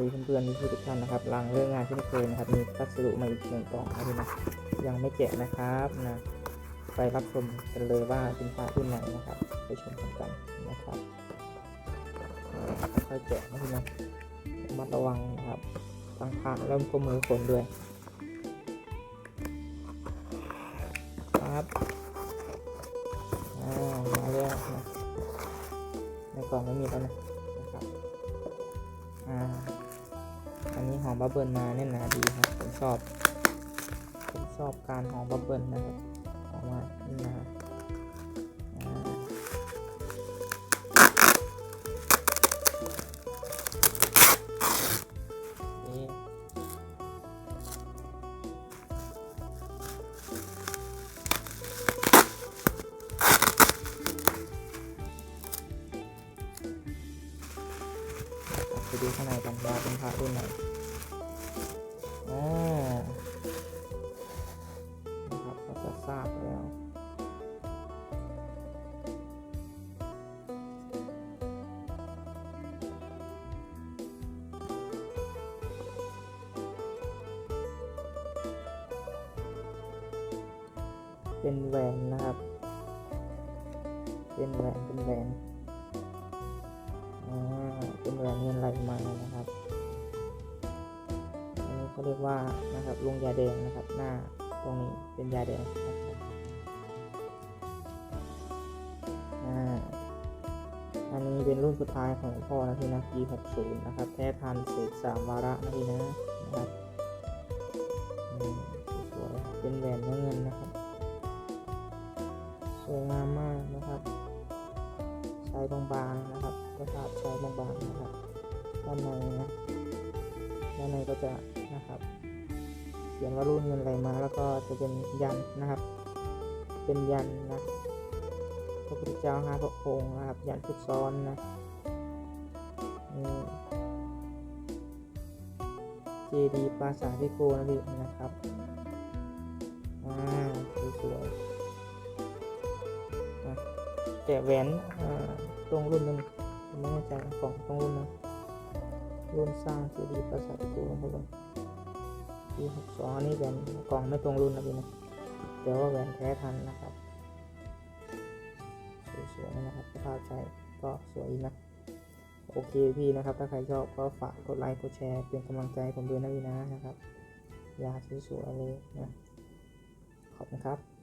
ดีเพื่อนๆที่เกท่านนะครับลังเรื่องงานที่เคยนะครับมีพัสดุมาอีกหนึ่งกล่องนะพี่นะยังไม่แกะนะครับนะไปรับชมกันเลยว่าจินค้าที่ไหนนะครับ ไปชมกันกันนะครับค่อยแกะนะพี่นะระมัดระวังนะครับตั้งพระแล้วก็มือคนด้วยครับอ่ามาแล้วนะในกล่องไม่มีแล้วนะ อันนี้หอมบับเบิลมาแน่นหนาดีครับผมชอบผมชอบการหอมบับเบิลนะครับออกมาแน่นหนา ไปดูข้างในกันว่าเป็นพระรุ่นไหนอ่านะครับก็จะทราบแล้วเป็นแหวนนะครับ เป็นแหวน เป็นแหวน เป็นแหวนเงินไหลมานะครับ อันนี้เขาเรียกว่านะครับลงยาแดงนะครับ หน้าตรงนี้เป็นยาแดงนะครับอ่าอันนี้เป็นรุ่นสุดท้ายของพ่อนะพี่นะปี60 นะครับ แท้ทันเศษสามวาระนะพี่นะนะครับสวยเป็นแหวนเนื้อเงินนะครับ สวยงามมากนะครับ ใช้บางๆนะครับ กระดาษใช้บางๆนะครับด้านในนะด้านในก็จะนะครับเขียนว่ารุ่นเงินอะไหลมา แล้วก็จะเป็นยันนะครับ เป็นยันนะพระพุทธเจ้าห้าพระองค์นะครับ ยันพุทธซ้อนนะเจดีปราสาทที่โกนะพี่นะครับอ่าสวยๆแกะแหวนตรงรุ่นนึง ผมไม่แน่ใจของตรงรุ่นนึงรุ่นสร้างเจดีย์ปราสาทกูลงไปเลยปีหกสองอันนี้แหวนกล่องไม่ตรงรุ่นนะพี่นะแต่ว่าแหวนแท้ทันนะครับสวยๆนะครับภาพใช้ก็สวยนะโอเคพี่นะครับ ถ้าใครชอบก็ฝากกดไลค์กดแชร์เป็นกำลังใจผมด้วยนะพี่นะนะครับยาสวยๆเลยนะขอบคุณครับ